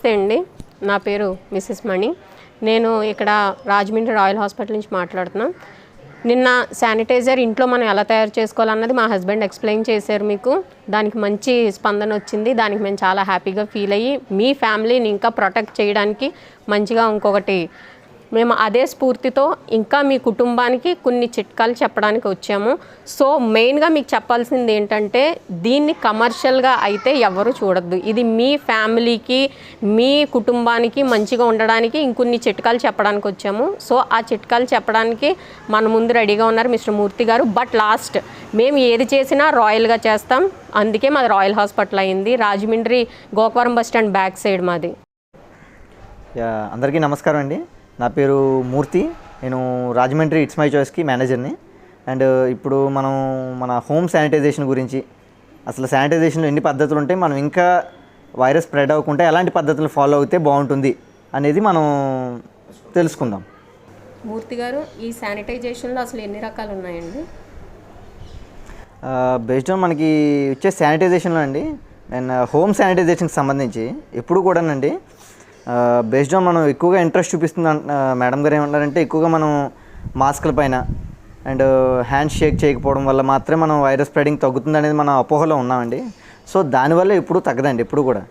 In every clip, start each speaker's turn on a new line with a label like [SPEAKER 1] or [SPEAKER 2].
[SPEAKER 1] నమస్తే అండి. నా పేరు మిస్సెస్ మణి. నేను ఇక్కడ రాజమండ్రి రాయల్ హాస్పిటల్ నుంచి మాట్లాడుతున్నాను నిన్న శానిటైజర్ ఇంట్లో మనం ఎలా తయారు చేసుకోవాలన్నది మా హస్బెండ్ ఎక్స్ప్లెయిన్ చేశారు మీకు. దానికి మంచి స్పందన వచ్చింది. దానికి మేము చాలా హ్యాపీగా ఫీల్ అయ్యి మీ ఫ్యామిలీని ఇంకా ప్రొటెక్ట్ చేయడానికి మంచిగా ఇంకొకటి మేము అదే స్ఫూర్తితో ఇంకా మీ కుటుంబానికి కొన్ని చిట్కాలు చెప్పడానికి వచ్చాము. సో మెయిన్గా మీకు చెప్పాల్సింది ఏంటంటే దీన్ని కమర్షియల్గా అయితే ఎవరు చూడద్దు. ఇది మీ ఫ్యామిలీకి మీ కుటుంబానికి మంచిగా ఉండడానికి ఇంకొన్ని చిట్కాలు చెప్పడానికి వచ్చాము. సో ఆ చిట్కాలు చెప్పడానికి మన ముందు రెడీగా ఉన్నారు మిస్టర్ మూర్తి గారు. బట్ లాస్ట్ మేము ఏది చేసినా రాయల్గా చేస్తాం. అందుకే మాది రాయల్ హాస్పిటల్ అయింది. Rajahmundry Gokavaram bus stand back side మాది.
[SPEAKER 2] అందరికీ నమస్కారం అండి. నా పేరు మూర్తి. నేను రాజమండ్రి ఇట్స్ మై చాయిస్కి మేనేజర్ని అండ్ ఇప్పుడు మనం మన హోమ్ శానిటైజేషన్ గురించి అసలు శానిటైజేషన్లో ఎన్ని పద్ధతులు ఉంటాయి మనం ఇంకా వైరస్ స్ప్రెడ్ అవ్వకుండా ఎలాంటి పద్ధతులు ఫాలో అవుతే బాగుంటుంది అనేది మనం తెలుసుకుందాం.
[SPEAKER 1] మూర్తి గారు ఈ శానిటైజేషన్లో అసలు ఎన్ని రకాలు ఉన్నాయండి?
[SPEAKER 2] బేస్డ్ ఆన్ మనకి వచ్చే శానిటైజేషన్లో అండి అండ్ హోమ్ శానిటైజేషన్కి సంబంధించి ఎప్పుడు కూడానండి బేస్డ్ ఆన్ మనం ఎక్కువగా ఇంట్రెస్ట్ చూపిస్తుంది మేడం గారు ఏమంటారంటే ఎక్కువగా మనం మాస్కుల పైన అండ్ హ్యాండ్ షేక్ చేయకపోవడం వల్ల మాత్రమే మనం వైరస్ స్ప్రెడింగ్ తగ్గుతుంది అనేది మనం అపోహలో ఉన్నామండి. సో దానివల్ల ఎప్పుడు తగ్గదండి ఎప్పుడు కూడా.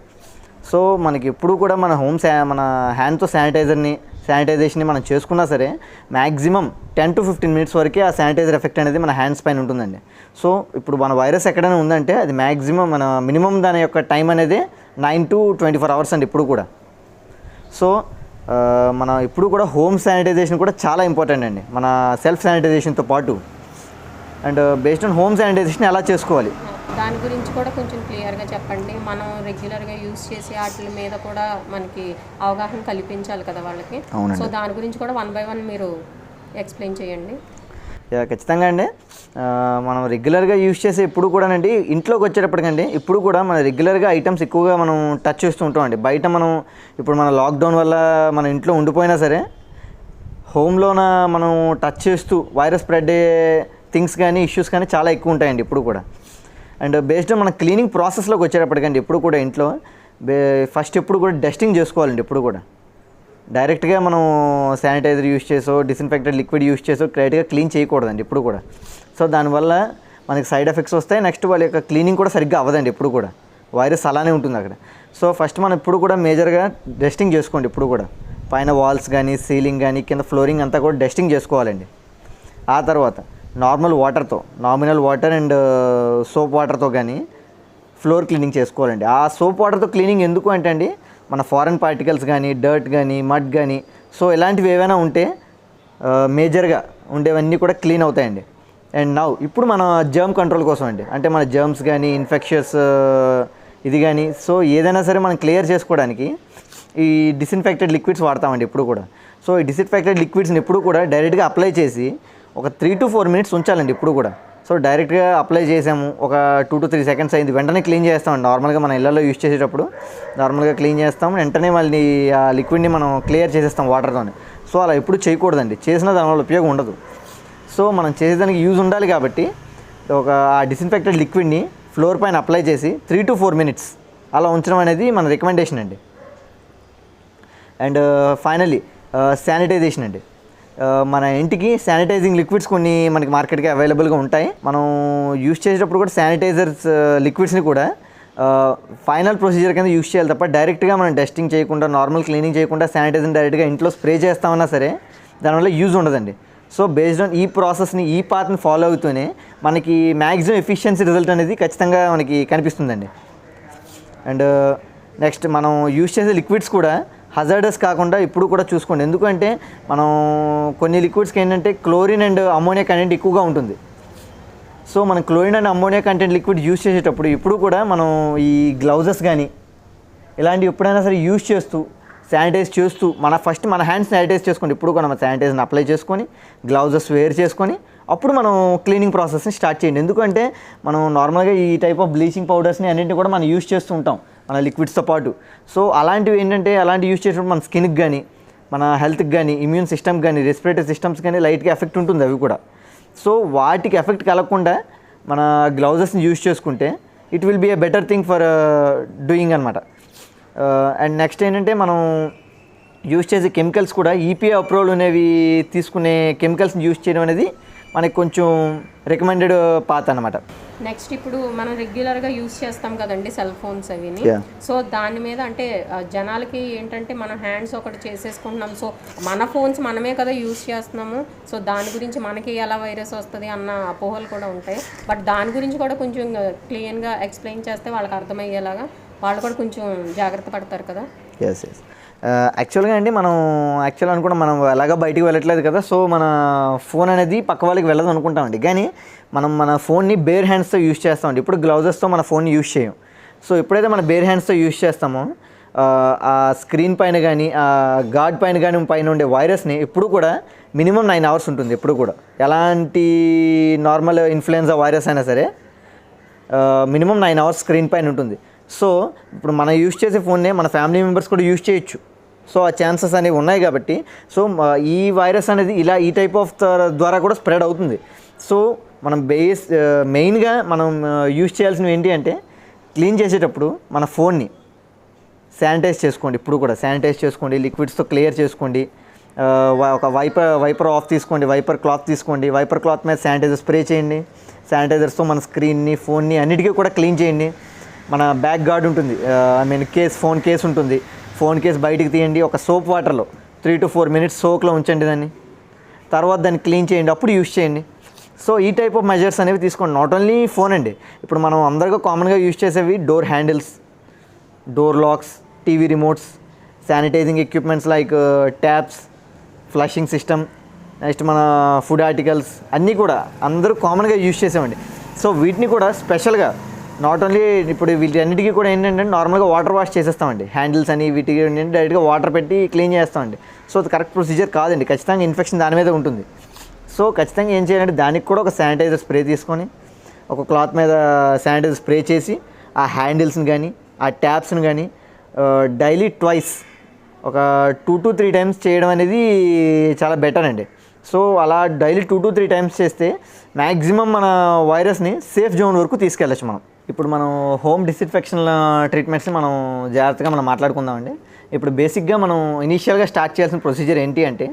[SPEAKER 2] సో మనకి ఎప్పుడు కూడా మన హోమ్ శా మన హ్యాండ్తో శానిటైజర్ని శానిటైజేషన్ని మనం చేసుకున్నా సరే maximum ten to fifteen minutes వరకే ఆ శానిటైజర్ ఎఫెక్ట్ అనేది మన హ్యాండ్స్ పైన ఉంటుందండి. సో ఇప్పుడు మన వైరస్ ఎక్కడైనా ఉందంటే అది మ్యాక్సిమం మన మినిమం దాని యొక్క టైం అనేది nine to twenty four hours అండి ఇప్పుడు కూడా. సో మన ఇప్పుడు కూడా హోమ్ శానిటైజేషన్ కూడా చాలా ఇంపార్టెంట్ అండి. మన సెల్ఫ్ శానిటైజేషన్తో పాటు. And based on home sanitization ఎలా చేసుకోవాలి?
[SPEAKER 1] దాని గురించి కూడా కొంచెం క్లియర్గా చెప్పండి. మనం రెగ్యులర్గా యూస్ చేసే వాటి మీద కూడా మనకి అవగాహన కల్పించాలి కదా వాళ్ళకి. సో దాని గురించి కూడా వన్ బై వన్ మీరు ఎక్స్ప్లెయిన్ చేయండి.
[SPEAKER 2] ఖచ్చితంగా అండి. మనం రెగ్యులర్గా యూజ్ చేసే ఇప్పుడు కూడానండి ఇంట్లోకి వచ్చేటప్పటికండి ఇప్పుడు కూడా మన రెగ్యులర్గా ఐటమ్స్ ఎక్కువగా మనం టచ్ చేస్తూ ఉంటామండి బయట మనం ఇప్పుడు మన లాక్డౌన్ వల్ల మన ఇంట్లో ఉండిపోయినా సరే హోమ్లోన మనం టచ్ చేస్తూ వైరస్ స్ప్రెడ్ అయ్యే థింగ్స్ కానీ ఇష్యూస్ కానీ చాలా ఎక్కువ ఉంటాయండి ఇప్పుడు కూడా. అండ్ బేస్డ్ మన క్లీనింగ్ ప్రాసెస్లోకి వచ్చేటప్పటికండి ఇప్పుడు కూడా ఇంట్లో ఫస్ట్ ఎప్పుడు కూడా డస్టింగ్ చేసుకోవాలండి ఇప్పుడు కూడా. డైరెక్ట్గా మనం శానిటైజర్ యూస్ చేసో డిస్ఇన్ఫెక్టెడ్ లిక్విడ్ యూస్ చేసో క్రైట్గా క్లీన్ చేయకూడదండి ఎప్పుడు కూడా. సో దానివల్ల మనకి సైడ్ ఎఫెక్ట్స్ వస్తాయి. నెక్స్ట్ వాళ్ళ యొక్క క్లీనింగ్ కూడా సరిగ్గా అవ్వదండి ఎప్పుడు కూడా. వైరస్ అలానే ఉంటుంది అక్కడ. సో ఫస్ట్ మనం ఇప్పుడు కూడా మేజర్గా డస్టింగ్ చేసుకోండి ఇప్పుడు కూడా. పైన వాల్స్ కానీ సీలింగ్ కానీ కింద ఫ్లోరింగ్ అంతా కూడా డస్టింగ్ చేసుకోవాలండి. ఆ తర్వాత నార్మల్ వాటర్తో నామినల్ వాటర్ అండ్ సోప్ వాటర్తో కానీ ఫ్లోర్ క్లీనింగ్ చేసుకోవాలండి. ఆ సోప్ వాటర్తో క్లీనింగ్ ఎందుకు అంటే అండి మన ఫారెన్ పార్టికల్స్ కానీ డర్ట్ కానీ మడ్ కానీ సో ఇలాంటివి ఏవైనా ఉంటే మేజర్గా ఉండేవన్నీ కూడా క్లీన్ అవుతాయండి. అండ్ నౌ ఇప్పుడు మన జర్మ్ కంట్రోల్ కోసం అండి. అంటే మన జర్మ్స్ కానీ ఇన్ఫెక్షన్స్ ఇది కానీ సో ఏదైనా సరే మనం క్లియర్ చేసుకోవడానికి ఈ డిస్ఇన్ఫెక్టెడ్ లిక్విడ్స్ వాడతామండి ఇప్పుడు కూడా. సో ఈ డిస్ఇన్ఫెక్టెడ్ లిక్విడ్స్ని ఎప్పుడు కూడా డైరెక్ట్గా అప్లై చేసి ఒక త్రీ టు ఫోర్ మినిట్స్ ఉంచాలండి ఇప్పుడు కూడా. సో డైరెక్ట్గా అప్లై చేసాము. ఒక టూ టు త్రీ సెకండ్స్ అయింది. వెంటనే క్లీన్ చేస్తామండి. నార్మల్గా మన ఇళ్ళలో యూస్ చేసేటప్పుడు నార్మల్గా క్లీన్ చేస్తాం వెంటనే మళ్ళీ ఆ లిక్విడ్ని మనం క్లియర్ చేసేస్తాం వాటర్తోనే. సో అలా ఎప్పుడు చేయకూడదండి. చేసినా దానివల్ల ఉపయోగం ఉండదు. సో మనం చేసేదానికి యూజ్ ఉండాలి కాబట్టి ఒక ఆ డిస్ఇన్ఫెక్టెడ్ లిక్విడ్ని ఫ్లోర్ పైన అప్లై చేసి త్రీ టు ఫోర్ మినిట్స్ అలా ఉంచడం అనేది మన రికమెండేషన్ అండి. అండ్ ఫైనలీ శానిటైజేషన్ అండి. మన ఇంటికి శానిటైజింగ్ లిక్విడ్స్ కొన్ని మనకి మార్కెట్కి అవైలబుల్గా ఉంటాయి. మనం యూస్ చేసేటప్పుడు కూడా శానిటైజర్స్ లిక్విడ్స్ని కూడా ఫైనల్ ప్రొసీజర్ కింద యూస్ చేయాలి తప్ప డైరెక్ట్గా మనం టెస్టింగ్ చేయకుండా నార్మల్ క్లీనింగ్ చేయకుండా శానిటైజర్ డైరెక్ట్గా ఇంట్లో స్ప్రే చేస్తామన్నా సరే దానివల్ల యూజ్ ఉండదండి. సో బేస్డ్ ఆన్ ఈ ప్రాసెస్ని ఈ పార్ట్ని ఫాలో అవుతూనే మనకి మ్యాక్సిమం ఎఫిషియన్సీ రిజల్ట్ అనేది ఖచ్చితంగా మనకి కనిపిస్తుందండి. అండ్ నెక్స్ట్ మనం యూస్ చేసే లిక్విడ్స్ కూడా హజార్డస్ కాకుండా ఇప్పుడు కూడా చూసుకోండి. ఎందుకంటే మనం కొన్ని లిక్విడ్స్కి ఏంటంటే క్లోరిన్ అండ్ అమోనియా కంటెంట్ ఎక్కువగా ఉంటుంది. సో మనం chlorine and ammonia content liquid use చేసేటప్పుడు ఇప్పుడు కూడా మనం ఈ గ్లౌజెస్ కానీ ఇలాంటివి ఎప్పుడైనా సరే యూజ్ చేస్తూ శానిటైజ్ చేస్తూ మన ఫస్ట్ మన హ్యాండ్స్ శానిటైజ్ చేసుకోండి. ఇప్పుడు కూడా మన శానిటైజర్ని అప్లై చేసుకొని గ్లౌజెస్ వేర్ చేసుకొని అప్పుడు మనం క్లీనింగ్ ప్రాసెస్ని స్టార్ట్ చేయండి. ఎందుకంటే మనం నార్మల్గా ఈ టైప్ ఆఫ్ బ్లీచింగ్ పౌడర్స్ని అన్నింటినీ కూడా మనం యూజ్ చేస్తూ ఉంటాం. మన లిక్విడ్స్తో పాటు. సో అలాంటివి ఏంటంటే అలాంటివి యూజ్ చేసినప్పుడు మన స్కిన్కి కానీ మన హెల్త్కి కానీ ఇమ్యూన్ సిస్టమ్కి కానీ రెస్పిరేటరీ సిస్టమ్స్ కానీ లైట్గా ఎఫెక్ట్ ఉంటుంది అవి కూడా. సో వాటికి ఎఫెక్ట్ కలగకుండా మన గ్లౌజెస్ని యూజ్ చేసుకుంటే it will be a better thing for doing అనమాట అండ్ నెక్స్ట్ ఏంటంటే మనం యూజ్ చేసే కెమికల్స్ కూడా ఈపీఏ అప్రూవల్ అనేవి తీసుకునే కెమికల్స్ని యూజ్ చేయడం అనేది మనకి కొంచెం రికమెండెడ్ పాత్ అనమాట
[SPEAKER 1] నెక్స్ట్ ఇప్పుడు మనం రెగ్యులర్గా యూస్ చేస్తాం కదండి సెల్ ఫోన్స్ అవిని. సో దాని మీద అంటే జనాలకి ఏంటంటే మన హ్యాండ్స్ ఒకటి చేసేసుకుంటున్నాం. సో మన ఫోన్స్ మనమే కదా యూస్ చేస్తున్నాము. సో దాని గురించి మనకి ఎలా వైరస్ వస్తుంది అన్న అపోహలు కూడా ఉంటాయి. బట్ దాని గురించి కూడా కొంచెం క్లియర్గా ఎక్స్ప్లెయిన్ చేస్తే వాళ్ళకి అర్థమయ్యేలాగా వాళ్ళు కూడా కొంచెం జాగ్రత్త పడతారు కదా.
[SPEAKER 2] ఎస్ ఎస్ యాక్చువల్గా అండి మనం యాక్చువల్ అనుకుంటాం మనం ఎలాగ బయటికి వెళ్ళట్లేదు కదా సో మన ఫోన్ అనేది పక్క వాళ్ళకి వెళ్ళదు అనుకుంటామండి కానీ మనం మన ఫోన్ని బేర్ హ్యాండ్స్తో యూజ్ చేస్తామండి ఇప్పుడు గ్లౌజెస్తో మన ఫోన్ని యూస్ చేయం సో ఎప్పుడైతే మన బేర్ హ్యాండ్స్తో యూజ్ చేస్తామో ఆ, స్క్రీన్ పైన కానీ ఆ గాడ్ పైన కానీ పైన ఉండే వైరస్ని ఎప్పుడు కూడా మినిమం నైన్ అవర్స్ ఉంటుంది ఎప్పుడు కూడా. ఎలాంటి నార్మల్ ఇన్ఫ్లుయెన్జా వైరస్ అయినా సరే మినిమం నైన్ అవర్స్ స్క్రీన్ పైన ఉంటుంది. సో ఇప్పుడు మనం యూజ్ చేసే ఫోన్నే మన ఫ్యామిలీ మెంబర్స్ కూడా యూజ్ చేయొచ్చు. సో ఆ ఛాన్సెస్ అనేవి ఉన్నాయి కాబట్టి సో ఈ వైరస్ అనేది ఇలా ఈ టైప్ ఆఫ్ ద్వారా కూడా స్ప్రెడ్ అవుతుంది. సో మనం బేస్ మెయిన్గా మనం యూస్ చేయాల్సినవి ఏంటి అంటే క్లీన్ చేసేటప్పుడు మన ఫోన్ని శానిటైజ్ చేసుకోండి. ఇప్పుడు కూడా శానిటైజ్ చేసుకోండి లిక్విడ్స్తో క్లియర్ చేసుకోండి. ఒక వైపర్ వైపర్ ఆఫ్ తీసుకోండి వైపర్ క్లాత్ తీసుకోండి. వైపర్ క్లాత్ మీద శానిటైజర్ స్ప్రే చేయండి. శానిటైజర్స్తో మన స్క్రీన్ని ఫోన్ని అన్నిటికీ కూడా క్లీన్ చేయండి. మన బ్యాక్ గార్డ్ ఉంటుంది. I mean case phone case ఉంటుంది. ఫోన్ కేస్ బయటికి తీయండి ఒక సోప్ వాటర్లో త్రీ టు ఫోర్ మినిట్స్ సోక్లో ఉంచండి దాన్ని. తర్వాత దాన్ని క్లీన్ చేయండి అప్పుడు యూస్ చేయండి. సో ఈ టైప్ ఆఫ్ మెజర్స్ అనేవి తీసుకోండి. నాట్ ఓన్లీ ఫోన్ అండి ఇప్పుడు మనం అందరిగా కామన్గా యూస్ చేసేవి door handles door locks TV remotes sanitizing equipments like taps flushing system next మన ఫుడ్ ఆర్టికల్స్ అన్నీ కూడా అందరూ కామన్గా యూజ్ చేసామండి సో వీటిని కూడా స్పెషల్గా నాట్ ఓన్లీ ఇప్పుడు వీటన్నిటికీ కూడా ఏంటంటే నార్మల్గా వాటర్ వాష్ చేసేస్తామండి. హ్యాండిల్స్ అని వీటికి ఏంటంటే డైరెక్ట్గా వాటర్ పెట్టి క్లీన్ చేస్తామండి. సో అది కరెక్ట్ ప్రొసీజర్ కాదండి. ఖచ్చితంగా ఇన్ఫెక్షన్ దాని మీద ఉంటుంది. సో ఖచ్చితంగా ఏం చేయాలంటే దానికి కూడా ఒక శానిటైజర్ స్ప్రే తీసుకొని ఒక క్లాత్ మీద శానిటైజర్ స్ప్రే చేసి ఆ హ్యాండిల్స్ని కానీ ఆ ట్యాప్స్ని కానీ డైలీ ట్వైస్ ఒక టూ టు త్రీ టైమ్స్ చేయడం అనేది చాలా బెటర్ అండి. సో అలా daily two to three times చేస్తే మ్యాక్సిమం మన వైరస్ని సేఫ్ జోన్ వరకు తీసుకెళ్ళచ్చు మనం. ఇప్పుడు మనం హోమ్ డిస్ఇన్ఫెక్షన్ ట్రీట్మెంట్స్ని మనం జాగ్రత్తగా మనం మాట్లాడుకుందామండి. ఇప్పుడు బేసిక్గా మనం ఇనీషియల్గా స్టార్ట్ చేయాల్సిన ప్రొసీజర్ ఏంటి అంటే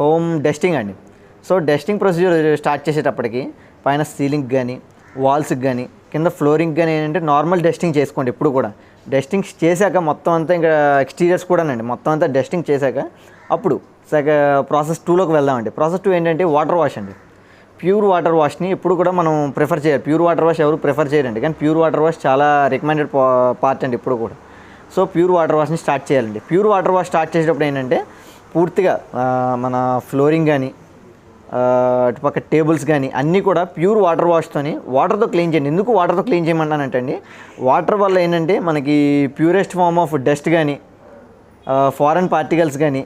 [SPEAKER 2] హోమ్ డస్టింగ్ అండి. సో డస్టింగ్ ప్రొసీజర్ స్టార్ట్ చేసేటప్పటికి పైన సీలింగ్ కానీ వాల్స్కి కానీ కింద ఫ్లోరింగ్ కానీ ఏంటంటే నార్మల్ డస్టింగ్ చేసుకోండి ఎప్పుడు కూడా. డస్టింగ్ చేశాక మొత్తం అంతా ఇంకా ఎక్స్టీరియర్స్ కూడానండి. మొత్తం అంతా డస్టింగ్ చేశాక అప్పుడు సగ ప్రాసెస్ టూలోకి వెళ్దామండి. ప్రాసెస్ టూ ఏంటంటే వాటర్ వాష్ అండి. ప్యూర్ వాటర్ వాష్ని ఎప్పుడు కూడా మనం ప్రిఫర్ చేయాలి. ప్యూర్ వాటర్ వాష్ ఎవరు ప్రిఫర్ చేయరండి. కానీ ప్యూర్ వాటర్ వాష్ చాలా రికమెండెడ్ పార్ట్ అండి ఇప్పుడు కూడా. సో ప్యూర్ వాటర్ వాష్ని స్టార్ట్ చేయాలండి. ప్యూర్ వాటర్ వాష్ స్టార్ట్ చేసేటప్పుడు ఏంటంటే పూర్తిగా మన ఫ్లోరింగ్ కానీ అటుపక్క టేబుల్స్ కానీ అన్నీ కూడా ప్యూర్ వాటర్ వాష్తోని వాటర్తో క్లీన్ చేయండి. ఎందుకు వాటర్తో క్లీన్ చేయమంటానంటే అండి వాటర్ వల్ల ఏంటంటే మనకి ప్యూరెస్ట్ ఫామ్ ఆఫ్ డస్ట్ కానీ ఫారెన్ పార్టికల్స్ కానీ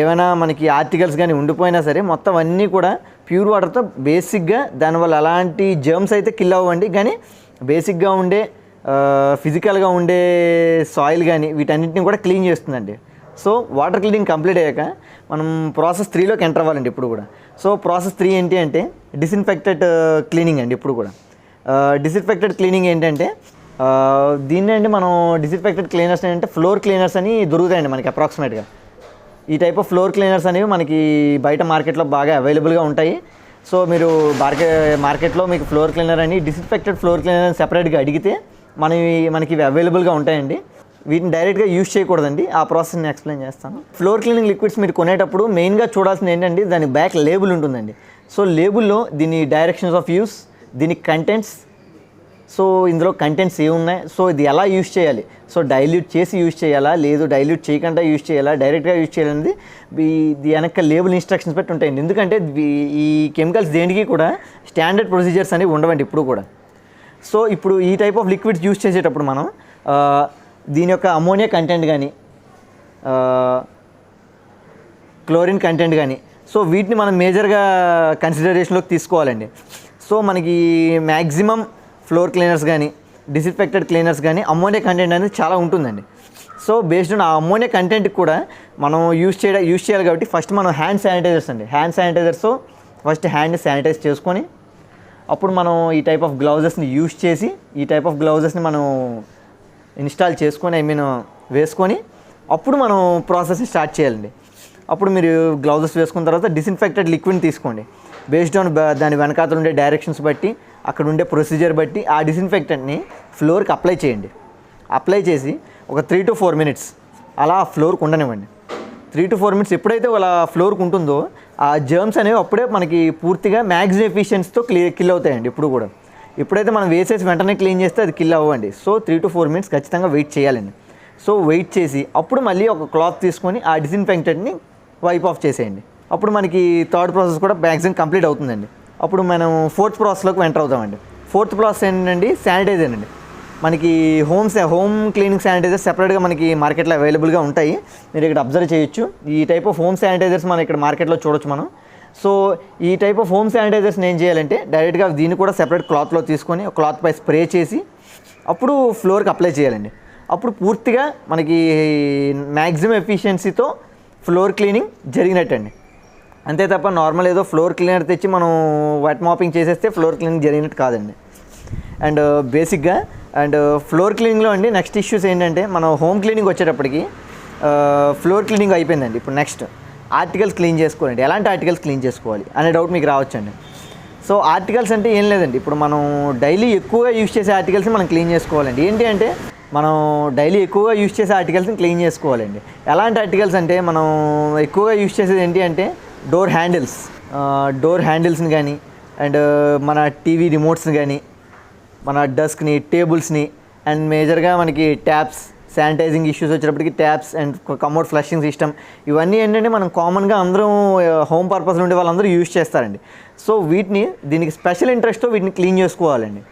[SPEAKER 2] ఏమైనా మనకి ఆర్టికల్స్ కానీ ఉండిపోయినా సరే మొత్తం అన్నీ కూడా ప్యూర్ వాటర్తో బేసిక్గా దానివల్ల అలాంటి జర్మ్స్ అయితే కిల్ అవ్వండి. కానీ బేసిక్గా ఉండే ఫిజికల్గా ఉండే సాయిల్ కానీ వీటన్నిటిని కూడా క్లీన్ చేస్తుందండి. సో వాటర్ క్లీనింగ్ కంప్లీట్ అయ్యాక మనం ప్రాసెస్ త్రీలోకి ఎంటర్ అవ్వాలండి ఇప్పుడు కూడా. సో ప్రాసెస్ త్రీ ఏంటి అంటే డిస్ఇన్ఫెక్టెడ్ క్లీనింగ్ అండి ఇప్పుడు కూడా. డిస్ఇన్ఫెక్టెడ్ క్లీనింగ్ ఏంటంటే దీన్ని అండి మనం డిస్ఇన్ఫెక్టెడ్ క్లీనర్స్ ఏంటంటే ఫ్లోర్ క్లీనర్స్ అని దొరుకుతాయండి మనకి అప్రాక్సిమేట్గా ఈ టైప్ ఆఫ్ ఫ్లోర్ క్లీనర్స్ అనేవి మనకి బయట మార్కెట్లో బాగా అవైలబుల్గా ఉంటాయి. సో మీరు మార్కెట్ మార్కెట్లో మీకు ఫ్లోర్ క్లీనర్ అని డిస్ఇన్ఫెక్టెడ్ ఫ్లోర్ క్లీనర్ అని సెపరేట్గా అడిగితే మనవి మనకి ఇవి అవైలబుల్గా ఉంటాయండి. వీటిని డైరెక్ట్గా యూజ్ చేయకూడదండి. ఆ ప్రాసెస్ నేను ఎక్స్ప్లెయిన్ చేస్తాను. ఫ్లోర్ క్లీనింగ్ లిక్విడ్స్ మీరు కొనేటప్పుడు మెయిన్గా చూడాల్సింది ఏంటంటే దాని బ్యాక్ లేబుల్ ఉంటుందండి. సో లేబుల్లో దీని డైరెక్షన్స్ ఆఫ్ యూస్ దీని కంటెంట్స్ సో ఇందులో కంటెంట్స్ ఏమున్నాయి? సో ఇది ఎలా యూజ్ చేయాలి? సో డైల్యూట్ చేసి యూజ్ చేయాలా? లేదు డైల్యూట్ చేయకుండా యూజ్ చేయాలా? డైరెక్ట్గా యూజ్ చేయాలనేది ఇది వెనక లేబుల్ ఇన్స్ట్రక్షన్స్ పెట్టి ఉంటాయండి. ఎందుకంటే ఈ కెమికల్స్ దేనికి కూడా స్టాండర్డ్ ప్రొసీజర్స్ అనేవి ఉండవండి ఇప్పుడు కూడా. సో ఇప్పుడు ఈ టైప్ ఆఫ్ లిక్విడ్స్ యూజ్ చేసేటప్పుడు మనం దీని యొక్క అమోనియా కంటెంట్ కానీ క్లోరిన్ కంటెంట్ కానీ సో వీటిని మనం మేజర్గా కన్సిడరేషన్లోకి తీసుకోవాలండి. సో మనకి మ్యాక్సిమం ఫ్లోర్ క్లీనర్స్ కానీ డిసిన్ఫెక్టెడ్ క్లీనర్స్ కానీ అమ్మోనియా కంటెంట్ అనేది చాలా ఉంటుందండి. సో బేస్డ్ ఆన్ ఆ అమ్మోనియా కంటెంట్ కూడా మనం యూస్ చేయడం యూస్ చేయాలి కాబట్టి ఫస్ట్ మనం హ్యాండ్ శానిటైజర్స్ అండి. Hand sanitizers first hand sanitize చేసుకొని అప్పుడు మనం ఈ టైప్ ఆఫ్ గ్లౌజెస్ని యూస్ చేసి ఈ టైప్ ఆఫ్ గ్లౌజెస్ని మనం ఇన్స్టాల్ చేసుకొని ఐ మీన్ వేసుకొని అప్పుడు మనం ప్రాసెస్ని స్టార్ట్ చేయాలండి. అప్పుడు మీరు గ్లౌజెస్ వేసుకున్న తర్వాత డిసిన్ఫెక్టెడ్ లిక్విడ్ తీసుకోండి. బేస్డ్ ఆన్ దాని వెనకాతలు ఉండే డైరెక్షన్స్ బట్టి అక్కడ ఉండే ప్రొసీజర్ బట్టి ఆ డిస్ఇన్ఫెక్టెంట్ని ఫ్లోర్కి అప్లై చేయండి. అప్లై చేసి ఒక త్రీ టు ఫోర్ మినిట్స్ అలా ఫ్లోర్కి ఉండనివ్వండి. త్రీ టు ఫోర్ మినిట్స్ ఎప్పుడైతే అలా ఫ్లోర్కి ఉంటుందో ఆ జర్మ్స్ అనేవి అప్పుడే మనకి పూర్తిగా మ్యాక్సిమం ఎఫిషియన్స్తో క్లియర్ కిల్ అవుతాయండి ఇప్పుడు కూడా. ఎప్పుడైతే మనం వేసేసి వెంటనే క్లీన్ చేస్తే అది కిల్ అవ్వండి. So three to four minutes ఖచ్చితంగా వెయిట్ చేయాలండి. సో వెయిట్ చేసి అప్పుడు మళ్ళీ ఒక క్లాత్ తీసుకొని ఆ డిస్ఇన్ఫెక్టెంట్ని వైప్ ఆఫ్ చేసేయండి. అప్పుడు మనకి థర్డ్ ప్రాసెస్ కూడా మ్యాక్సిమం కంప్లీట్ అవుతుందండి. అప్పుడు మనం ఫోర్త్ ప్రాసెస్లోకి ఎంటర్ అవుతామండి. ఫోర్త్ ప్రాసెస్ ఏంటండి శానిటైజర్ అండి. మనకి హోమ్ హోమ్ క్లీనింగ్ శానిటైజర్ సెపరేట్గా మనకి మార్కెట్లో అవైలబుల్గా ఉంటాయి. మీరు ఇక్కడ అబ్జర్వ్ చేయొచ్చు. ఈ టైప్ ఆఫ్ హోమ్ శానిటైజర్స్ మనం ఇక్కడ మార్కెట్లో చూడొచ్చు మనం. సో ఈ టైప్ ఆఫ్ హోమ్ శానిటైజర్స్ని ఏం చేయాలంటే డైరెక్ట్గా దీన్ని కూడా సెపరేట్ క్లాత్లో తీసుకొని క్లాత్ పై స్ప్రే చేసి అప్పుడు ఫ్లోర్కి అప్లై చేయాలండి. అప్పుడు పూర్తిగా మనకి మ్యాక్సిమం ఎఫిషియన్సీతో ఫ్లోర్ క్లీనింగ్ జరిగినట్టండి. అంతే తప్ప నార్మల్ ఏదో ఫ్లోర్ క్లీనర్ తెచ్చి మనం వెట్ మాపింగ్ చేసేస్తే ఫ్లోర్ క్లీనింగ్ జరిగినట్టు కాదండి. అండ్ uh, బేసిక్గా అండ్ uh, ఫ్లోర్ క్లీనింగ్లో అండి నెక్స్ట్ ఇష్యూస్ ఏంటంటే మనం హోమ్ క్లీనింగ్ వచ్చేటప్పటికి uh, ఫ్లోర్ క్లీనింగ్ అయిపోయిందండి. ఇప్పుడు నెక్స్ట్ ఆర్టికల్స్ క్లీన్ చేసుకోవాలండి. ఎలాంటి ఆర్టికల్స్ క్లీన్ చేసుకోవాలి అనే డౌట్ మీకు రావచ్చండి. సో ఆర్టికల్స్ అంటే ఏం లేదండి. ఇప్పుడు మనం డైలీ ఎక్కువగా యూజ్ చేసే ఆర్టికల్స్ని మనం క్లీన్ చేసుకోవాలండి. ఏంటి అంటే మనం డైలీ ఎక్కువగా యూజ్ చేసే ఆర్టికల్స్ని క్లీన్ చేసుకోవాలండి. ఎలాంటి ఆర్టికల్స్ అంటే మనం ఎక్కువగా యూజ్ చేసేది ఏంటి అంటే డోర్ హ్యాండిల్స్ డోర్ హ్యాండిల్స్ని కానీ అండ్ మన టీవీ రిమోట్స్ని కానీ మన డస్క్ని టేబుల్స్ని అండ్ మేజర్గా మనకి ట్యాప్స్ శానిటైజింగ్ ఇష్యూస్ వచ్చేటప్పటికి taps and commode flushing system ఇవన్నీ ఏంటంటే మనం కామన్గా అందరం హోమ్ పర్పస్ ఉండే వాళ్ళందరూ యూజ్ చేస్తారండి. సో వీటిని దీనికి స్పెషల్ ఇంట్రెస్ట్తో వీటిని క్లీన్ చేసుకోవాలండి.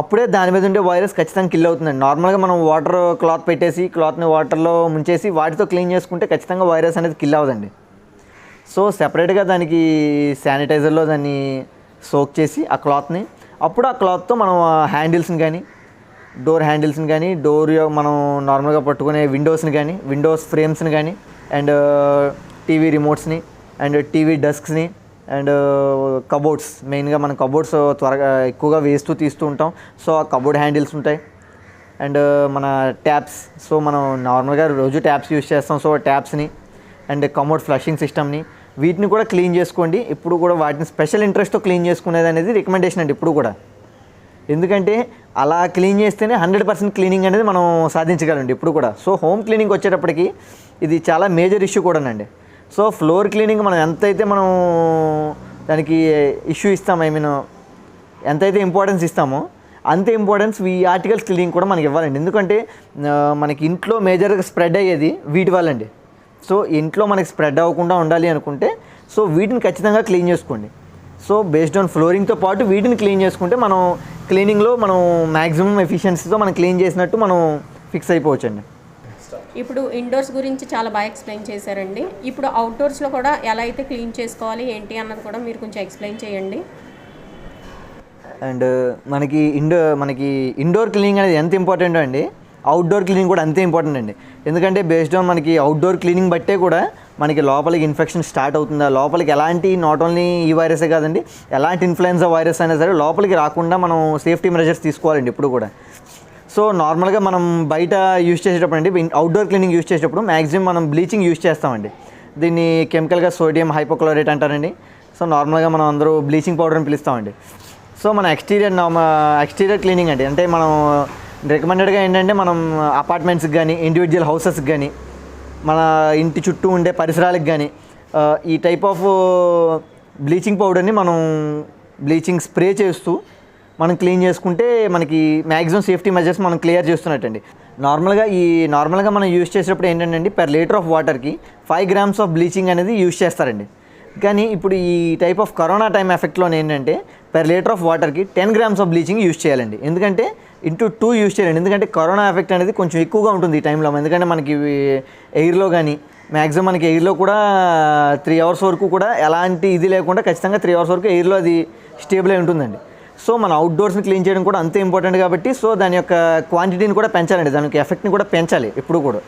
[SPEAKER 2] అప్పుడే దాని మీద ఉండే వైరస్ ఖచ్చితంగా కిల్ అవుతుందండి. నార్మల్గా మనం వాటర్ క్లాత్ పెట్టేసి క్లాత్ని వాటర్లో ముంచేసి వాటితో క్లీన్ చేసుకుంటే ఖచ్చితంగా వైరస్ అనేది కిల్ అవ్వదండి. సో సెపరేట్గా దానికి శానిటైజర్లో దాన్ని సోక్ చేసి ఆ క్లాత్ని అప్పుడు ఆ క్లాత్తో మనం హ్యాండిల్స్ని కానీ డోర్ హ్యాండిల్స్ని కానీ డోర్ మనం నార్మల్గా పట్టుకునే విండోస్ని కానీ విండోస్ ఫ్రేమ్స్ని కానీ అండ్ టీవీ రిమోట్స్ని అండ్ టీవీ డస్క్స్ని అండ్ కబోర్డ్స్ మెయిన్గా మనం కబోర్డ్స్ త్వరగా ఎక్కువగా వేస్తూ తీస్తూ ఉంటాం. సో ఆ కబోర్డ్ హ్యాండిల్స్ ఉంటాయి. అండ్ మన ట్యాప్స్ సో మనం నార్మల్గా రోజు ట్యాప్స్ యూస్ చేస్తాం. సో ట్యాప్స్ని అండ్ కమోడ్ ఫ్లషింగ్ సిస్టమ్ని. వీటిని కూడా క్లీన్ చేసుకోండి. ఇప్పుడు కూడా వాటిని స్పెషల్ ఇంట్రెస్ట్తో క్లీన్ చేసుకునేది అనేది రికమెండేషన్ అండి ఇప్పుడు కూడా. ఎందుకంటే అలా క్లీన్ చేస్తేనే హండ్రెడ్ పర్సెంట్ క్లీనింగ్ అనేది మనం సాధించగలండి ఇప్పుడు కూడా. సో హోమ్ క్లీనింగ్ వచ్చేటప్పటికి ఇది చాలా మేజర్ ఇష్యూ కూడానండి. సో ఫ్లోర్ క్లీనింగ్ మనం ఎంతైతే మనం దానికి ఇష్యూ ఇస్తాం ఐ మీన్ ఎంతైతే ఇంపార్టెన్స్ ఇస్తామో అంతే ఇంపార్టెన్స్ ఈ ఆర్టికల్స్ క్లీనింగ్ కూడా మనకి ఇవ్వాలండి. ఎందుకంటే మనకి ఇంట్లో మేజర్గా స్ప్రెడ్ అయ్యేది వీటి వల్లండి. సో ఇంట్లో మనకి స్ప్రెడ్ అవ్వకుండా ఉండాలి అనుకుంటే సో వీటిని ఖచ్చితంగా క్లీన్ చేసుకోండి. సో బేస్డ్ ఆన్ ఫ్లోరింగ్తో పాటు వీటిని క్లీన్ చేసుకుంటే మనం క్లీనింగ్లో మనం మ్యాక్సిమం ఎఫిషియన్సీతో మనం క్లీన్ చేసినట్టు మనం ఫిక్స్ అయిపోవచ్చండి.
[SPEAKER 1] ఇప్పుడు ఇండోర్స్ గురించి చాలా బాగా ఎక్స్ప్లెయిన్ చేశారండి. ఇప్పుడు అవుట్డోర్స్లో కూడా ఎలా అయితే క్లీన్ చేసుకోవాలి ఏంటి అన్నది కూడా మీరు కొంచెం ఎక్స్ప్లెయిన్ చేయండి.
[SPEAKER 2] అండ్ మనకి ఇండో మనకి ఇండోర్ క్లీనింగ్ అనేది ఎంత ఇంపార్టెంట్ అండి? అవుట్డోర్ క్లీనింగ్ కూడా అంతే ఇంపార్టెంట్ అండి. ఎందుకంటే బేస్డ్ ఆన్ మనకి అవుట్డోర్ క్లీనింగ్ బట్టే కూడా మనకి లోపలికి ఇన్ఫెక్షన్ స్టార్ట్ అవుతుందా లోపలికి ఎలాంటి నాట్ ఓన్లీ ఈ వైరసే కాదండి ఎలాంటి ఇన్ఫ్లుయెన్జా వైరస్ అయినా సరే లోపలికి రాకుండా మనం సేఫ్టీ మెజర్స్ తీసుకోవాలండి ఇప్పుడు కూడా. సో నార్మల్గా మనం బయట యూజ్ చేసేటప్పుడు అండి అవుట్డోర్ క్లీనింగ్ యూజ్ చేసేటప్పుడు మ్యాక్సిమం మనం బ్లీచింగ్ యూజ్ చేస్తామండి. దీన్ని కెమికల్గా సోడియం హైపోక్లోరేట్ అంటారండి. సో నార్మల్గా మనం అందరూ బ్లీచింగ్ పౌడర్ అని పిలుస్తామండి. సో మన ఎక్స్టీరియర్ ఎక్స్టీరియర్ క్లీనింగ్ అండి. అంటే మనం రికమెండెడ్గా ఏంటంటే మనం అపార్ట్మెంట్స్కి కానీ ఇండివిజువల్ హౌసెస్కి కానీ మన ఇంటి చుట్టూ ఉండే పరిసరాలకు కానీ ఈ టైప్ ఆఫ్ బ్లీచింగ్ పౌడర్ని మనం బ్లీచింగ్ స్ప్రే చేస్తూ మనం క్లీన్ చేసుకుంటే మనకి మ్యాక్సిమం సేఫ్టీ మెజర్స్ మనం క్లియర్ చేస్తున్నట్టండి. నార్మల్గా ఈ నార్మల్గా మనం యూజ్ చేసేటప్పుడు ఏంటంటే పర్ లీటర్ ఆఫ్ వాటర్కి ఫైవ్ గ్రామ్స్ ఆఫ్ బ్లీచింగ్ అనేది యూజ్ చేస్తారండి. కానీ ఇప్పుడు ఈ టైప్ ఆఫ్ కరోనా టైం ఎఫెక్ట్లో ఏంటంటే పర్ లీటర్ ఆఫ్ వాటర్కి ten grams of bleaching use చేయాలండి. ఎందుకంటే ఇంటూ టూ యూజ్ చేయండి ఎందుకంటే కరోనా ఎఫెక్ట్ అనేది కొంచెం ఎక్కువగా ఉంటుంది ఈ టైంలో ఎందుకంటే మనకి ఎయిర్లో కానీ మ్యాక్సిమం మనకి ఎయిర్లో కూడా త్రీ అవర్స్ వరకు కూడా ఎలాంటి ఇది లేకుండా ఖచ్చితంగా త్రీ అవర్స్ వరకు ఎయిర్లో అది స్టేబుల్ అయి ఉంటుందండి. సో మన అవుట్డోర్స్ని క్లీన్ చేయడం కూడా అంతే ఇంపార్టెంట్ కాబట్టి సో దాని యొక్క క్వాంటిటీని కూడా పెంచాలండి. దాని యొక్క ఎఫెక్ట్ని కూడా పెంచాలి ఎప్పుడు కూడా.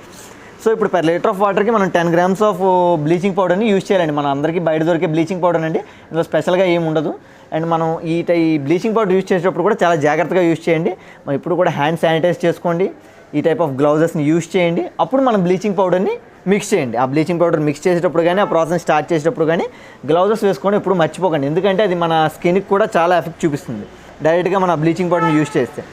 [SPEAKER 2] సో ఇప్పుడు పర్ లీటర్ ఆఫ్ వాటర్కి మనం టెన్ గ్రామ్స్ ఆఫ్ బ్లీచింగ్ పౌడర్ని యూజ్ చేయాలండి. మన అందరికీ బయట దొరికే బ్లీచింగ్ పౌడర్ అండి ఇందులో స్పెషల్గా ఏమి ఉండదు. అండ్ మనం ఈ టై- ఈ బ్లీచింగ్ పౌడర్ యూజ్ చేసేటప్పుడు కూడా చాలా జాగ్రత్తగా యూజ్ చేయండి. మనం ఇప్పుడు కూడా హ్యాండ్ శానిటైజ్ చేసుకోండి. ఈ టైప్ ఆఫ్ గ్లౌజెస్ని యూజ్ చేయండి. అప్పుడు మనం బ్లీచింగ్ పౌడర్ని మిక్స్ చేయండి. ఆ బ్లీచింగ్ పౌడర్ మిక్స్ చేసేటప్పుడు కానీ ఆ ప్రాసెస్ స్టార్ట్ చేసేటప్పుడు కానీ గ్లౌజెస్ వేసుకొని ఎప్పుడు మర్చిపోకండి. ఎందుకంటే అది మన స్కిన్కి కూడా చాలా ఎఫెక్ట్ చూపిస్తుంది. డైరెక్ట్గా మన బ్లీచింగ్ పౌడర్ని యూజ్ చేస్తే.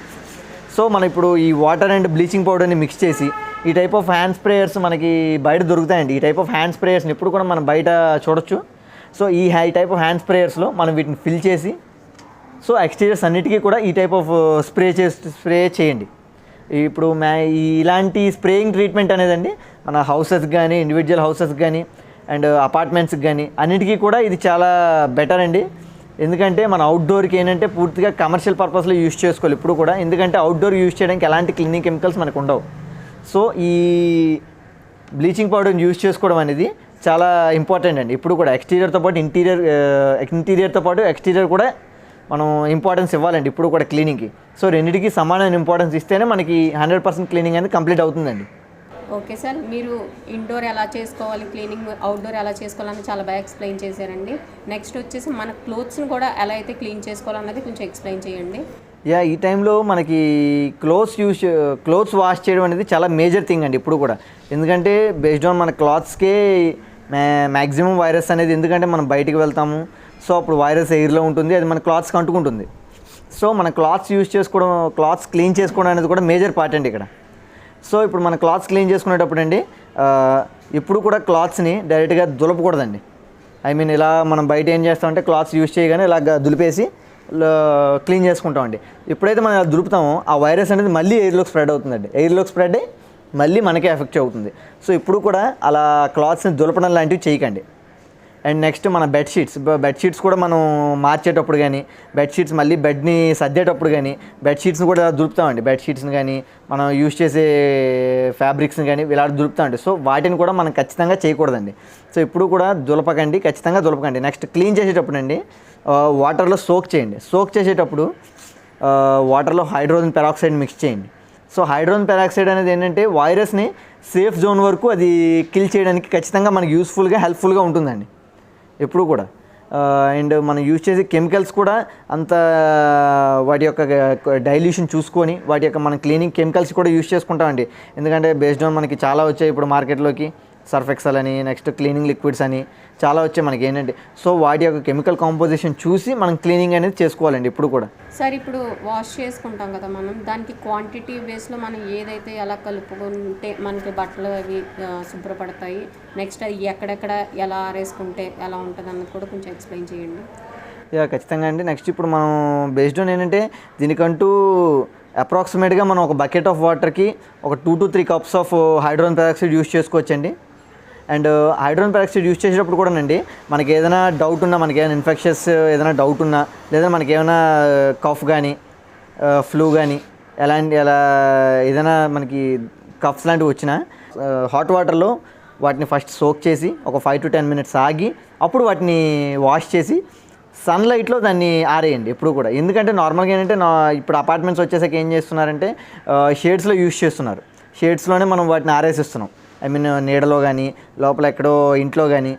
[SPEAKER 2] సో మనం ఇప్పుడు ఈ వాటర్ అండ్ బ్లీచింగ్ పౌడర్ని మిక్స్ చేసి ఈ టైప్ ఆఫ్ హ్యాండ్ స్ప్రేయర్స్ మనకి బయట దొరుకుతాయండి. ఈ టైప్ ఆఫ్ హ్యాండ్ స్ప్రేయర్స్ని ఎప్పుడు కూడా మనం బయట చూడొచ్చు. సో ఈ హై టైప్ ఆఫ్ హ్యాండ్ స్ప్రేయర్స్లో మనం వీటిని ఫిల్ చేసి సో ఎక్స్టీరియర్స్ అన్నిటికీ కూడా ఈ టైప్ ఆఫ్ స్ప్రే చేసి స్ప్రే చేయండి. ఇప్పుడు మ్యా ఇలాంటి స్ప్రేయింగ్ ట్రీట్మెంట్ అనేదండి మన హౌసెస్ కానీ ఇండివిజువల్ హౌసెస్ కానీ అండ్ అపార్ట్మెంట్స్కి కానీ అన్నిటికీ కూడా ఇది చాలా బెటర్ అండి. ఎందుకంటే మన అవుట్డోర్కి ఏంటంటే పూర్తిగా కమర్షియల్ పర్పస్లో యూస్ చేసుకోవాలి ఇప్పుడు కూడా. ఎందుకంటే అవుట్డోర్ యూస్ చేయడానికి ఎలాంటి క్లీనింగ్ కెమికల్స్ మనకు ఉండవు. సో ఈ బ్లీచింగ్ పౌడర్ని యూస్ చేసుకోవడం అనేది చాలా ఇంపార్టెంట్ అండి. ఇప్పుడు కూడా ఎక్స్టీరియర్తో పాటు ఇంటీరియర్ ఇంటీరియర్తో పాటు ఎక్స్టీరియర్ కూడా మనం ఇంపార్టెన్స్ ఇవ్వాలండి ఇప్పుడు కూడా క్లీనింగ్కి సో రెండింటికి సమానమైన ఇంపార్టెన్స్ ఇస్తేనే మనకి హండ్రెడ్ పర్సెంట్ క్లీనింగ్ అనేది కంప్లీట్ అవుతుందండి.
[SPEAKER 1] ఓకే సార్ మీరు ఇండోర్ ఎలా చేసుకోవాలి క్లీనింగ్ అవుట్డోర్ ఎలా చేసుకోవాలని చాలా బాగా ఎక్స్ప్లెయిన్ చేశారండి. నెక్స్ట్ వచ్చేసి మన క్లోత్స్ని కూడా ఎలా అయితే క్లీన్ చేసుకోవాలన్నది కొంచెం ఎక్స్ప్లెయిన్ చేయండి.
[SPEAKER 2] యా ఈ టైంలో మనకి క్లోత్స్ యూస్ క్లోత్స్ వాష్ చేయడం అనేది చాలా మేజర్ థింగ్ అండి ఇప్పుడు కూడా. ఎందుకంటే బేస్డ్ ఆన్ మన క్లాత్స్కే మ్యాక్సిమం వైరస్ అనేది ఎందుకంటే మనం బయటికి వెళ్తాము. సో అప్పుడు వైరస్ ఎయిర్లో ఉంటుంది. అది మన క్లాత్స్కి అంటుకుంటుంది. సో మన క్లాత్స్ యూస్ చేసుకోవడం క్లాత్స్ క్లీన్ చేసుకోవడం అనేది కూడా మేజర్ పార్ట్ అండి ఇక్కడ. సో ఇప్పుడు మన క్లాత్స్ క్లీన్ చేసుకునేటప్పుడు అండి ఎప్పుడు కూడా క్లాత్స్ని డైరెక్ట్గా దులపకూడదండి. ఐ మీన్ ఇలా మనం బయట ఏం చేస్తామంటే క్లాత్స్ యూజ్ చేయగానే ఇలా దులిపేసి క్లీన్ చేసుకుంటామండి. ఎప్పుడైతే మనం దులుపుతామో ఆ వైరస్ అనేది మళ్ళీ ఎయిర్లోకి స్ప్రెడ్ అవుతుందండి. ఎయిర్లోకి స్ప్రెడ్ అయ్యి మళ్ళీ మనకే ఎఫెక్ట్ అవుతుంది. సో ఇప్పుడు కూడా అలా క్లాత్స్ని దులపడం లాంటివి చేయకండి. అండ్ నెక్స్ట్ మన బెడ్షీట్స్ బెడ్షీట్స్ కూడా మనం మార్చేటప్పుడు కానీ బెడ్షీట్స్ మళ్ళీ బెడ్ని సర్దేటప్పుడు కానీ బెడ్షీట్స్ని కూడా దులుపుతామండి. బెడ్షీట్స్ని కానీ మనం యూజ్ చేసే ఫ్యాబ్రిక్స్ని కానీ ఇలా దులుపుతామండి. సో వాటిని కూడా మనం ఖచ్చితంగా చేయకూడదండి. సో ఇప్పుడు కూడా దులపకండి ఖచ్చితంగా దులపకండి. నెక్స్ట్ క్లీన్ చేసేటప్పుడు అండి వాటర్లో సోక్ చేయండి. సోక్ చేసేటప్పుడు వాటర్లో హైడ్రోజన్ పెరాక్సైడ్ మిక్స్ చేయండి. సో హైడ్రోన్ పెరాక్సైడ్ అనేది ఏంటంటే వైరస్ని సేఫ్ జోన్ వరకు అది కిల్ చేయడానికి ఖచ్చితంగా మనకి యూస్ఫుల్గా హెల్ప్ఫుల్గా ఉంటుందండి. ఎప్పుడు కూడా. అండ్ మనం యూజ్ చేసే కెమికల్స్ కూడా అంత వాటి యొక్క డైల్యూషన్ చూసుకొని వాటి యొక్క మన క్లీనింగ్ కెమికల్స్ కూడా యూజ్ చేసుకుంటామండి. ఎందుకంటే బేస్డ్ ఆన్ మనకి చాలా వచ్చాయి ఇప్పుడు మార్కెట్లోకి. సర్ఫ్ ఎక్సల్ అని నెక్స్ట్ క్లీనింగ్ లిక్విడ్స్ అని చాలా వచ్చాయి మనకి. ఏంటంటే సో వాటి యొక్క కెమికల్ కాంపోజిషన్ చూసి మనం క్లీనింగ్ అనేది చేసుకోవాలండి ఇప్పుడు కూడా.
[SPEAKER 1] సార్ ఇప్పుడు వాష్ చేసుకుంటాం కదా మనం దానికి క్వాంటిటీ బేస్లో మనం ఏదైతే ఎలా కలుపుకుంటే మనకి బట్టలు అవి శుభ్రపడతాయి నెక్స్ట్ అది ఎక్కడెక్కడ ఎలా ఆరేసుకుంటే ఎలా ఉంటుంది అన్నది కూడా కొంచెం ఎక్స్ప్లెయిన్ చేయండి.
[SPEAKER 2] యా ఖచ్చితంగా అండి. నెక్స్ట్ ఇప్పుడు మనం బేస్డ్ ఆన్ ఏంటంటే దీనికంటూ అప్రాక్సిమేట్గా మనం ఒక బకెట్ ఆఫ్ వాటర్కి ఒక two to three cups of hydrogen peroxide use చేసుకోవచ్చండి. అండ్ హైడ్రోజన్ పెరాక్సైడ్ యూజ్ చేసేటప్పుడు కూడానండి మనకి ఏదైనా డౌట్ ఉన్నా మనకి ఏదైనా ఇన్ఫెక్షన్స్ uh, ఏదైనా డౌట్ ఉన్నా లేదా మనకి ఏమైనా కఫ్ కానీ ఫ్లూ కానీ ఎలాంటి ఎలా ఏదైనా మనకి కఫ్స్ లాంటివి వచ్చినా uh, హాట్ వాటర్లో వాటిని ఫస్ట్ సోక్ చేసి ఒక ఫైవ్ టు టెన్ మినిట్స్ ఆగి అప్పుడు వాటిని వాష్ చేసి సన్లైట్లో దాన్ని ఆరేయండి ఎప్పుడు కూడా. ఎందుకంటే నార్మల్గా ఏంటంటే నా ఇప్పుడు అపార్ట్మెంట్స్ వచ్చేసాక ఏం చేస్తున్నారంటే uh, షేడ్స్లో యూస్ చేస్తున్నారు. షేడ్స్లోనే మనం వాటిని ఆరేసిస్తున్నాం. ఐ మీన్ నీడలో కానీ లోపల ఎక్కడో ఇంట్లో కానీ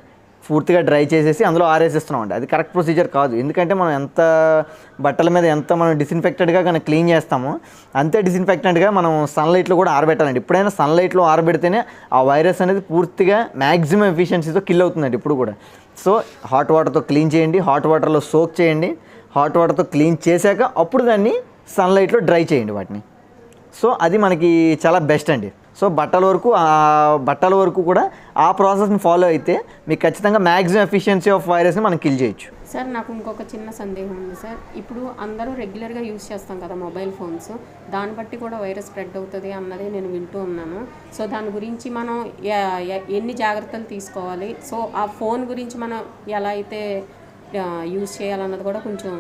[SPEAKER 2] పూర్తిగా డ్రై చేసేసి అందులో ఆరేసిస్తున్నాం అండి అది కరెక్ట్ ప్రొసీజర్ కాదు. ఎందుకంటే మనం ఎంత బట్టల మీద ఎంత మనం డిస్ఇన్ఫెక్టెడ్గా కానీ క్లీన్ చేస్తామో అంతే డిస్ఇన్ఫెక్టెంట్గా మనం సన్లైట్లో కూడా ఆరబెట్టాలండి. ఎప్పుడైనా సన్లైట్లో ఆరబెడితేనే ఆ వైరస్ అనేది పూర్తిగా మ్యాక్సిమం ఎఫిషియన్సీతో కిల్ అవుతుందండి ఇప్పుడు కూడా. సో హాట్ వాటర్తో క్లీన్ చేయండి హాట్ వాటర్లో సోక్ చేయండి హాట్ వాటర్తో క్లీన్ చేశాక అప్పుడు దాన్ని సన్లైట్లో డ్రై చేయండి వాటిని. సో అది మనకి చాలా బెస్ట్ అండి. సో బట్టల వరకు బట్టల వరకు కూడా ఆ ప్రాసెస్ని ఫాలో అయితే మీకు ఖచ్చితంగా మ్యాక్సిమం ఎఫిషియన్సీ ఆఫ్ వైరస్ని మనం కిల్ చేయొచ్చు.
[SPEAKER 1] సార్ నాకు ఇంకొక చిన్న సందేహం ఉంది సార్. ఇప్పుడు అందరూ రెగ్యులర్గా యూస్ చేస్తాం కదా మొబైల్ ఫోన్స్. దాన్ని బట్టి కూడా వైరస్ స్ప్రెడ్ అవుతుంది అన్నది నేను వింటూ ఉన్నాను. సో దాని గురించి మనం ఎన్ని జాగ్రత్తలు తీసుకోవాలి? సో ఆ ఫోన్ గురించి మనం ఎలా అయితే యూస్ చేయాలన్నది కూడా కొంచెం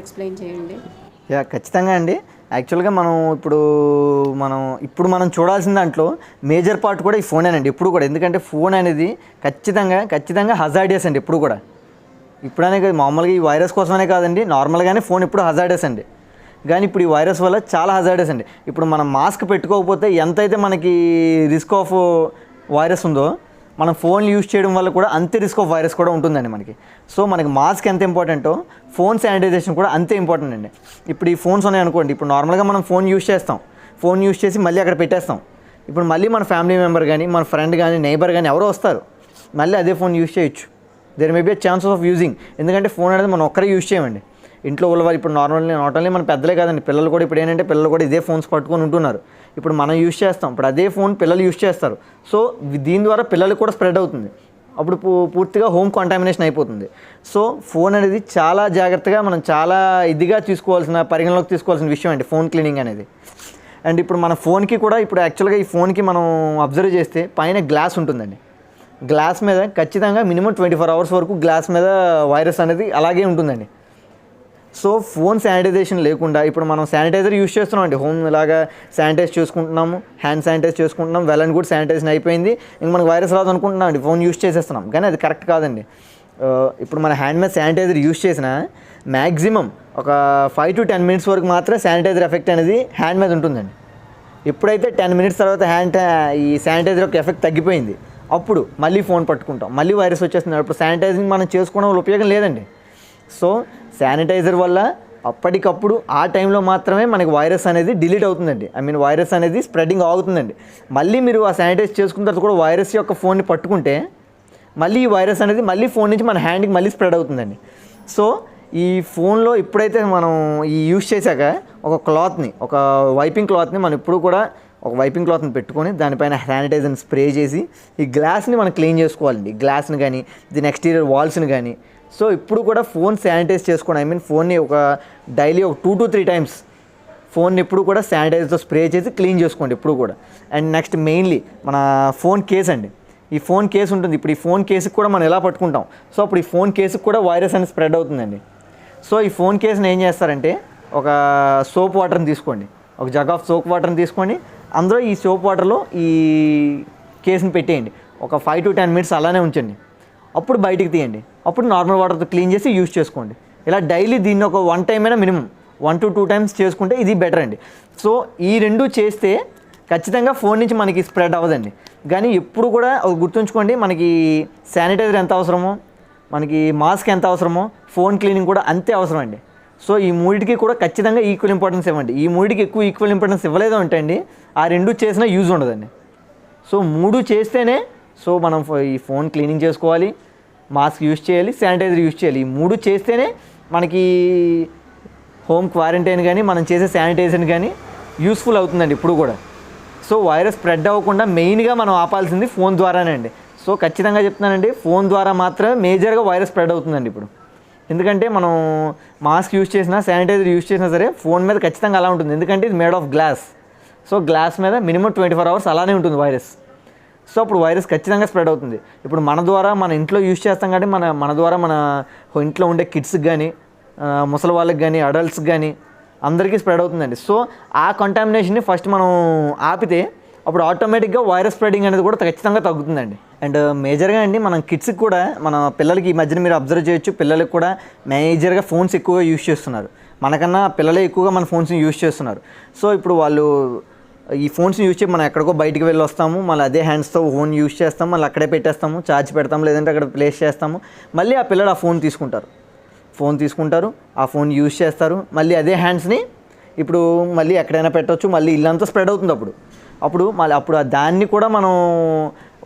[SPEAKER 1] ఎక్స్ప్లెయిన్ చేయండి.
[SPEAKER 2] యా ఖచ్చితంగా అండి. యాక్చువల్గా మనం ఇప్పుడు మనం ఇప్పుడు మనం చూడాల్సిన దాంట్లో మేజర్ పార్ట్ కూడా ఈ ఫోనేనండి ఎప్పుడు కూడా. ఎందుకంటే ఫోన్ అనేది ఖచ్చితంగా ఖచ్చితంగా హజార్డియస్ అండి ఎప్పుడు కూడా. ఇప్పుడనే కాదు మామూలుగా ఈ వైరస్ కోసమనే కాదండి నార్మల్గానే ఫోన్ ఇప్పుడు హజార్డెస్ అండి. కానీ ఇప్పుడు ఈ వైరస్ వల్ల చాలా హజార్డెస్ అండి. ఇప్పుడు మనం మాస్క్ పెట్టుకోకపోతే ఎంతైతే మనకి రిస్క్ ఆఫ్ వైరస్ ఉందో మనం ఫోన్ యూజ్ చేయడం వల్ల కూడా అంతే రిస్క్ ఆఫ్ వైరస్ కూడా ఉంటుందండి మనకి. సో మనకి మాస్క్ ఎంత ఇంపార్టెంటో ఫోన్ శానిటైజేషన్ కూడా అంతే ఇంపార్టెంట్ అండి. ఇప్పుడు ఈ ఫోన్స్ ఉన్నాయి అనుకోండి ఇప్పుడు నార్మల్గా మనం ఫోన్ యూస్ చేస్తాం. ఫోన్ యూస్ చేసి మళ్ళీ అక్కడ పెట్టేస్తాం. ఇప్పుడు మళ్ళీ మన ఫ్యామిలీ మెంబర్ కానీ మన ఫ్రెండ్ కానీ నైబర్ కానీ ఎవరో వస్తారు. మళ్ళీ అదే ఫోన్ యూస్ చేయొచ్చు. There may be chances of using ఎందుకంటే ఫోన్ అనేది మనం ఒక్కరే యూస్ చేయమండి. ఇంట్లో వాళ్ళ వాళ్ళు ఇప్పుడు నార్మల్లీ నాట్ ఓన్లీ మన పెద్దలే కాదండి పిల్లలు కూడా ఇప్పుడు ఏంటంటే పిల్లలు కూడా ఇదే ఫోన్స్ పట్టుకొని ఉంటున్నారు. ఇప్పుడు మనం యూస్ చేస్తాం. ఇప్పుడు అదే ఫోన్ పిల్లలు యూస్ చేస్తారు. సో దీని ద్వారా పిల్లలు కూడా స్ప్రెడ్ అవుతుంది. అప్పుడు పూ- పూర్తిగా హోమ్ కాంటామినేషన్ అయిపోతుంది. సో ఫోన్ అనేది చాలా జాగ్రత్తగా మనం చాలా ఇదిగా తీసుకోవాల్సిన పరిగణలోకి తీసుకోవాల్సిన విషయం అండి ఫోన్ క్లీనింగ్ అనేది. అండ్ ఇప్పుడు మన ఫోన్కి కూడా ఇప్పుడు యాక్చువల్గా ఈ ఫోన్కి మనం అబ్జర్వ్ చేస్తే పైన గ్లాస్ ఉంటుందండి. గ్లాస్ మీద ఖచ్చితంగా మినిమం ట్వంటీ ఫోర్ అవర్స్ వరకు గ్లాస్ మీద వైరస్ అనేది అలాగే ఉంటుందండి. సో ఫోన్ శానిటైజేషన్ లేకుండా ఇప్పుడు మనం శానిటైజర్ యూస్ చేస్తున్నాం అండి. హోమ్ ఇలాగా శానిటైజ్ చేసుకుంటున్నాము హ్యాండ్ శానిటైజ్ చేసుకుంటున్నాం వెల్ అండ్ గుడ్ శానిటైజేషన్ అయిపోయింది. ఇంక మనకు వైరస్ రాదు అనుకుంటున్నాం అండి. ఫోన్ యూస్ చేసేస్తున్నాం. కానీ అది కరెక్ట్ కాదండి. ఇప్పుడు మన హ్యాండ్ మీద శానిటైజర్ యూస్ చేసిన మ్యాక్సిమం ఒక ఫైవ్ టు టెన్ మినిట్స్ వరకు మాత్రమే శానిటైజర్ ఎఫెక్ట్ అనేది హ్యాండ్ మీద ఉంటుందండి. ఎప్పుడైతే టెన్ మినిట్స్ తర్వాత హ్యాండ్ ఈ శానిటైజర్ యొక్క ఎఫెక్ట్ తగ్గిపోయింది. అప్పుడు మళ్ళీ ఫోన్ పట్టుకుంటాం. మళ్ళీ వైరస్ వచ్చేస్తుంది. అప్పుడు శానిటైజింగ్ మనం చేసుకోవడం వల్ల ఉపయోగం లేదండి. సో శానిటైజర్ వల్ల అప్పటికప్పుడు ఆ టైంలో మాత్రమే మనకి వైరస్ అనేది డిలీట్ అవుతుందండి. ఐ మీన్ వైరస్ అనేది స్ప్రెడింగ్ ఆగుతుందండి. మళ్ళీ మీరు ఆ శానిటైజ్ చేసుకున్న తర్వాత కూడా వైరస్ యొక్క ఫోన్ని పట్టుకుంటే మళ్ళీ ఈ వైరస్ అనేది మళ్ళీ ఫోన్ నుంచి మన హ్యాండ్కి మళ్ళీ స్ప్రెడ్ అవుతుందండి. సో ఈ ఫోన్లో ఇప్పుడైతే మనం ఈ యూస్ చేశాక ఒక క్లాత్ని ఒక వైపింగ్ క్లాత్ని మనం ఇప్పుడు కూడా ఒక వైపింగ్ క్లాత్ని పెట్టుకొని దానిపైన శానిటైజర్ని స్ప్రే చేసి ఈ గ్లాస్ని మనం క్లీన్ చేసుకోవాలండి. గ్లాస్ని కానీ దీని ఎక్స్టీరియర్ వాల్స్ని కానీ సో ఇప్పుడు కూడా ఫోన్ శానిటైజ్ చేసుకోండి ఐ మీన్ ఫోన్ని ఒక డైలీ ఒక two to three times phone ఎప్పుడు కూడా శానిటైజర్తో స్ప్రే చేసి క్లీన్ చేసుకోండి ఇప్పుడు కూడా. అండ్ నెక్స్ట్ మెయిన్లీ మన ఫోన్ కేస్ అండి. ఈ ఫోన్ కేసు ఉంటుంది. ఇప్పుడు ఈ ఫోన్ కేసుకి కూడా మనం ఎలా పట్టుకుంటాం? సో అప్పుడు ఈ ఫోన్ కేసుకి కూడా వైరస్ అనేది స్ప్రెడ్ అవుతుందండి. సో ఈ ఫోన్ కేసుని ఏం చేస్తారంటే ఒక సోప్ వాటర్ని తీసుకోండి. ఒక జగ్ ఆఫ్ సోప్ వాటర్ని తీసుకోండి. అందులో ఈ సోప్ వాటర్లో ఈ కేసుని పెట్టేయండి. ఒక ఫైవ్ టు టెన్ మినిట్స్ అలానే ఉంచండి. అప్పుడు బయటికి తీయండి. అప్పుడు నార్మల్ వాటర్తో క్లీన్ చేసి యూజ్ చేసుకోండి. ఇలా డైలీ దీన్ని ఒక వన్ టైం అయినా minimum one to two times చేసుకుంటే ఇది బెటర్ అండి. సో ఈ రెండు చేస్తే ఖచ్చితంగా ఫోన్ నుంచి మనకి స్ప్రెడ్ అవ్వదండి. కానీ ఎప్పుడు కూడా గుర్తుంచుకోండి మనకి శానిటైజర్ ఎంత అవసరమో మనకి మాస్క్ ఎంత అవసరమో ఫోన్ క్లీనింగ్ కూడా అంతే అవసరం అండి. సో ఈ మూడిటికి కూడా ఖచ్చితంగా ఈక్వల్ ఇంపార్టెన్స్ ఇవ్వండి. ఈ మూడికి ఎక్కువ ఈక్వల్ ఇంపార్టెన్స్ ఇవ్వలేదు అంటే అండి ఆ రెండు చేసినా యూజ్ ఉండదండి. సో మూడు చేస్తేనే సో మనం ఈ ఫోన్ క్లీనింగ్ చేసుకోవాలి. మాస్క్ యూజ్ చేయాలి శానిటైజర్ యూజ్ చేయాలి. ఈ మూడు చేస్తేనే మనకి హోమ్ క్వారంటైన్ కానీ మనం చేసే శానిటైజర్ కానీ యూస్ఫుల్ అవుతుందండి ఇప్పుడు కూడా. సో వైరస్ స్ప్రెడ్ అవ్వకుండా మెయిన్గా మనం ఆపాల్సింది ఫోన్ ద్వారానే అండి. సో ఖచ్చితంగా చెప్తున్నానండి ఫోన్ ద్వారా మాత్రమే మేజర్గా వైరస్ స్ప్రెడ్ అవుతుందండి ఇప్పుడు. ఎందుకంటే మనం మాస్క్ యూజ్ చేసినా శానిటైజర్ యూజ్ చేసినా సరే ఫోన్ మీద ఖచ్చితంగా అలా ఉంటుంది. ఎందుకంటే ఇది made of glass. So glass మీద మినిమం ట్వంటీ ఫోర్ అవర్స్ అలానే ఉంటుంది వైరస్. సో అప్పుడు వైరస్ ఖచ్చితంగా స్ప్రెడ్ అవుతుంది. ఇప్పుడు మన ద్వారా మన ఇంట్లో యూజ్ చేస్తాం కాబట్టి మన మన ద్వారా మన ఇంట్లో ఉండే కిడ్స్కి కానీ ముసలి వాళ్ళకి కానీ అడల్ట్స్కి కానీ అందరికీ స్ప్రెడ్ అవుతుందండి. సో ఆ కంటామినేషన్ని ఫస్ట్ మనం ఆపితే అప్పుడు ఆటోమేటిక్గా వైరస్ స్ప్రెడింగ్ అనేది కూడా ఖచ్చితంగా తగ్గుతుందండి. అండ్ మేజర్గా అండి మనం కిడ్స్కి కూడా మన పిల్లలకి ఈ మధ్యన మీరు అబ్జర్వ్ చేయొచ్చు పిల్లలకి కూడా మేజర్గా ఫోన్స్ ఎక్కువగా యూజ్ చేస్తున్నారు. మనకన్నా పిల్లలే ఎక్కువగా మన ఫోన్స్ని యూజ్ చేస్తున్నారు. సో ఇప్పుడు వాళ్ళు ఈ ఫోన్స్ని యూజ్ చేసి మనం ఎక్కడికో బయటికి వెళ్ళి వస్తాము మళ్ళీ అదే హ్యాండ్స్తో ఫోన్ యూజ్ చేస్తాం మళ్ళీ అక్కడే పెట్టేస్తాము ఛార్జ్ పెడతాం లేదంటే అక్కడ ప్లేస్ చేస్తాము. మళ్ళీ ఆ పిల్లలు ఆ ఫోన్ తీసుకుంటారు. ఫోన్ తీసుకుంటారు ఆ ఫోన్ యూజ్ చేస్తారు మళ్ళీ అదే హ్యాండ్స్ని ఇప్పుడు మళ్ళీ ఎక్కడైనా పెట్టవచ్చు మళ్ళీ ఇల్లంతా స్ప్రెడ్ అవుతుంది అప్పుడు. అప్పుడు మళ్ళీ అప్పుడు దాన్ని కూడా మనం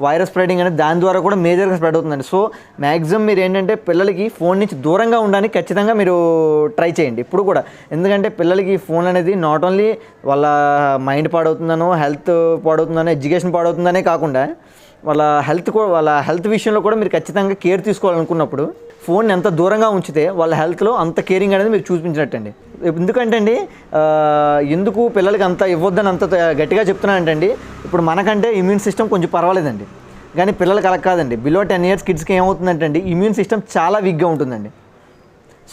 [SPEAKER 2] వైరస్ స్ప్రెడింగ్ అనేది దాని ద్వారా కూడా మేజర్గా స్ప్రెడ్ అవుతుందండి. సో మ్యాక్సిమం మీరు ఏంటంటే పిల్లలకి ఫోన్ నుంచి దూరంగా ఉండడానికి ఖచ్చితంగా మీరు ట్రై చేయండి. ఇప్పుడు కూడా. ఎందుకంటే పిల్లలకి ఫోన్ అనేది నాట్ ఓన్లీ వాళ్ళ మైండ్ పాడవుతుందనో హెల్త్ పాడవుతుందనో ఎడ్యుకేషన్ పాడవుతుందనే కాకుండా వాళ్ళ హెల్త్ కూడా వాళ్ళ హెల్త్ విషయంలో కూడా మీరు ఖచ్చితంగా కేర్ తీసుకోవాలనుకున్నప్పుడు ఫోన్ ఎంత దూరంగా ఉంచితే వాళ్ళ హెల్త్లో అంత కేరింగ్ అనేది మీరు చూపించినట్టండి. ఎందుకంటే అండి ఎందుకు పిల్లలకి అంత ఇవ్వద్దని అంత గట్టిగా చెప్తున్నానంటే అండి ఇప్పుడు మనకంటే ఇమ్యూన్ సిస్టమ్ కొంచెం పర్వాలేదండి. కానీ పిల్లలకి అలా కాదండి. బిలో టెన్ ఇయర్స్ కిడ్స్కి ఏమవుతుందంటే అండి ఇమ్యూన్ సిస్టమ్ చాలా వీక్గా ఉంటుందండి.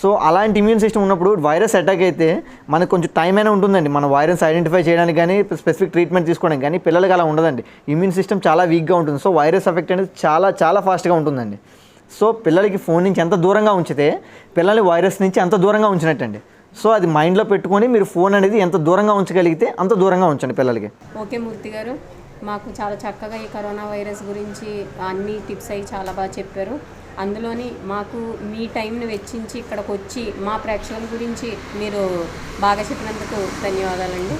[SPEAKER 2] సో అలాంటి ఇమ్యూన్ సిస్టమ్ ఉన్నప్పుడు వైరస్ అటాక్ అయితే మనకు కొంచెం టైం అయినా ఉంటుందండి. మన వైరస్ ఐడెంటిఫై చేయడానికి కానీ స్పెసిఫిక్ ట్రీట్మెంట్ తీసుకోవడానికి కానీ పిల్లలకి అలా ఉండదండి. ఇమ్యూన్ సిస్టమ్ చాలా వీక్గా ఉంటుంది. సో వైరస్ ఎఫెక్ట్ అనేది చాలా చాలా ఫాస్ట్గా ఉంటుందండి. సో పిల్లలకి ఫోన్ నుంచి ఎంత దూరంగా ఉంచితే పిల్లల్ని వైరస్ నుంచి అంత దూరంగా ఉంచినట్టండి. సో అది మైండ్లో పెట్టుకొని మీరు ఫోన్ అనేది ఎంత దూరంగా ఉంచగలిగితే అంత దూరంగా ఉంచండి పిల్లలకి.
[SPEAKER 1] ఓకే మూర్తి గారు మాకు చాలా చక్కగా ఈ కరోనా వైరస్ గురించి అన్ని టిప్స్ అవి చాలా బాగా చెప్పారు. అందులోని మాకు మీ టైంని వెచ్చించి ఇక్కడికి వచ్చి మా ప్రేక్షకుల గురించి మీరు బాగా చెప్పినందుకు ధన్యవాదాలండి.